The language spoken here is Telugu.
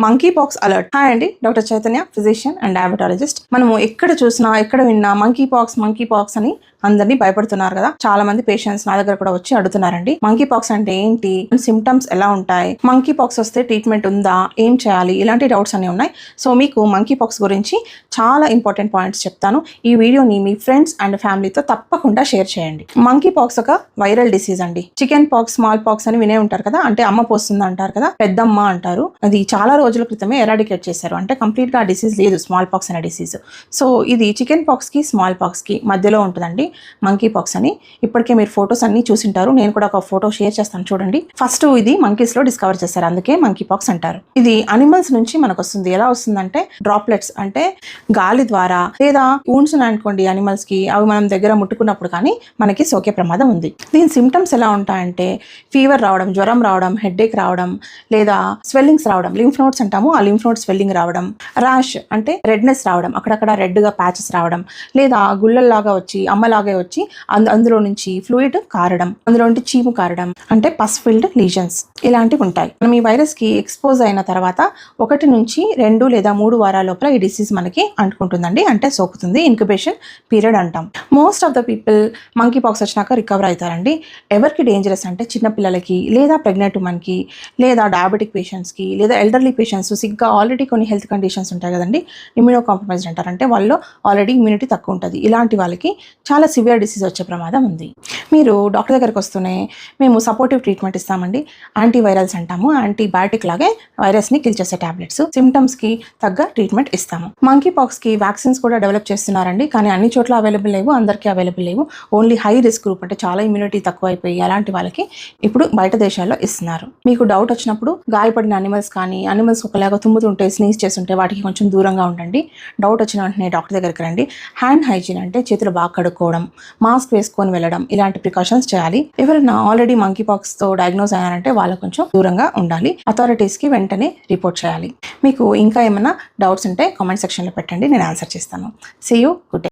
మంకీ పాక్స్ అలర్ట్ హాయ్ అండి doctor Chaitanya physician and diabetologist మనము ఎక్కడ చూసినా ఎక్కడ విన్నా మంకీ పాక్స్ మంకీ పాక్స్ అని అందరినీ భయపడుతున్నారు కదా. చాలా మంది పేషెంట్స్ నా దగ్గర కూడా వచ్చి అడుగుతున్నారండి. మంకీ పాక్స్ అంటే ఏంటి? సిమ్టమ్స్ ఎలా ఉంటాయి? మంకీ పాక్స్ వస్తే ట్రీట్మెంట్ ఉందా? ఏం చేయాలి? ఇలాంటి డౌట్స్ అన్ని ఉన్నాయి. సో మీకు మంకీ పాక్స్ గురించి చాలా ఇంపార్టెంట్ పాయింట్స్ చెప్తాను. ఈ వీడియోని మీ ఫ్రెండ్స్ అండ్ ఫ్యామిలీతో తప్పకుండా షేర్ చేయండి. మంకీ పాక్స్ ఒక వైరల్ డిసీజ్ అండి. చికెన్ పాక్స్ స్మాల్ పాక్స్ అని వినే ఉంటారు కదా. అంటే అమ్మ పోస్తుంది అంటారు కదా. పెద్దమ్మ అంటారు. అది చాలా రోజుల క్రితమే ఎరాడికేట్ చేశారు. అంటే కంప్లీట్గా ఆ డిసీజ్ లేదు. స్మాల్ పాక్స్ అనే డిసీజ్ సో ఇది చికెన్ పాక్స్కి స్మాల్ పాక్స్కి మధ్యలో ఉంటుందండి. మంకీ పాక్స్ అని. ఇప్పటికే మీరు ఫొటోస్ అన్ని చూసింటారు. నేను కూడా ఒక ఫోటో షేర్ చేస్తాను. చూడండి. ఫస్ట్ ఇది మంకీస్లో డిస్కవర్ చేశారు. అందుకే మంకీ పాక్స్ అంటారు. ఇది అనిమల్స్ నుంచి మనకు వస్తుంది ఎలా వస్తుందంటే డ్రాప్లెట్స్ అంటే గాలి ద్వారా లేదా ఊన్స్ అనుకోండి అనిమల్స్కి అవి మనం దగ్గర ముట్టుకున్నప్పుడు కానీ మనకి సోకే ప్రమాదం ఉంది. దీని సిమ్టమ్స్ ఎలా ఉంటాయంటే ఫీవర్ రావడం జ్వరం రావడం హెడేక్ రావడం లేదా స్వెల్లింగ్స్ రావడం. లింఫ్ నోట్స్ అంటాము. ఆ లింఫ్ నోట్స్ స్వెల్లింగ్ రావడం. ర్యాష్ అంటే రెడ్నెస్ రావడం. అక్కడక్కడ రెడ్గా ప్యాచెస్ రావడం. లేదా గుళ్ళల్లాగా వచ్చి అమ్మలాగా వచ్చి అంద- అందులో నుంచి ఫ్లూయిడ్ కారడం అందులో నుంచి చీము కారడం అంటే పస్ ఫిల్డ్ లీజన్స్ ఇలాంటివి ఉంటాయి. మనం ఈ వైరస్కి ఎక్స్పోజ్ అయిన తర్వాత ఒకటి నుంచి రెండు లేదా మూడు వారాల లోపల ఈ డిసీజ్ మనకి అంటుకుంటుందండి. అంటే సోకుతుంది. ఇన్క్యుబేషన్ పీరియడ్ అంటాం. Most of the people monkey pox వచ్చినాక రికవర్ అవుతారండి. ఎవరికి డేంజరస్ అంటే చిన్న పిల్లలకి లేదా ప్రెగ్నెంట్ ఉమెన్కి లేదా డయాబెటిక్ పేషెంట్స్కి లేదా ఎల్డర్లీ పేషెంట్స్ సిగ్గా ఆల్రెడీ కొన్ని హెల్త్ కండిషన్స్ ఉంటాయి కదండి. ఇమ్యూనో కాంప్రమైజ్డ్ అంటారంటే వాళ్ళు ఆల్రెడీ ఇమ్యూనిటీ తక్కువ ఉంటుంది. ఇలాంటి వాళ్ళకి చాలా సివియర్ డిసీజ్ వచ్చే ప్రమాదం ఉంది. మీరు డాక్టర్ దగ్గరికి వస్తూనే మేము సపోర్టివ్ ట్రీట్మెంట్ ఇస్తామండి. యాంటీవైరల్స్ అంటాము. యాంటీబయాటిక్ లాగే వైరస్ని కిల్ చేసే టాబ్లెట్స్ సిమ్టమ్స్కి తగ్గ ట్రీట్మెంట్ ఇస్తాము. మంకీ పాక్స్కి వ్యాక్సిన్స్ కూడా డెవలప్ చేస్తున్నారండి. కానీ అన్ని చోట్ల అవైలబుల్ లేవు. అందరికీ అవైలబుల్ లేవు. ఓన్లీ హై రిస్క్ గ్రూప్ అంటే చాలా ఇమ్యూనిటీ తక్కువ అయిపోయి అలాంటి వాళ్ళకి ఇప్పుడు బయట దేశాల్లో ఇస్తున్నారు. మీకు డౌట్ వచ్చినప్పుడు గాయపడిన అనిమల్స్ కానీ అనిమల్స్ ఒకలాగా తుమ్ముతుంటే స్నీజ్ చేస్తుంటే వాటికి కొంచెం దూరంగా ఉండండి. డౌట్ వచ్చిన వెంటనే డాక్టర్ దగ్గరికి రండి. హ్యాండ్ హైజీన్ అంటే చేతులు బాగా కడుక్కోవడం మాస్క్ వేసుకొని వెళ్ళడం ఇలాంటి ప్రికాషన్స్ చేయాలి. ఎవరైనా ఆల్రెడీ మంకీ పాక్స్తో డయాగ్నోస్ అయ్యారంటే వాళ్ళు కొంచెం దూరంగా ఉండాలి. అథారిటీస్కి వెంటనే రిపోర్ట్ చేయాలి. మీకు ఇంకా ఏమైనా డౌట్స్ ఉంటే కామెంట్ సెక్షన్లో పెట్టండి. నేను ఆన్సర్ చేస్తాను. See you good day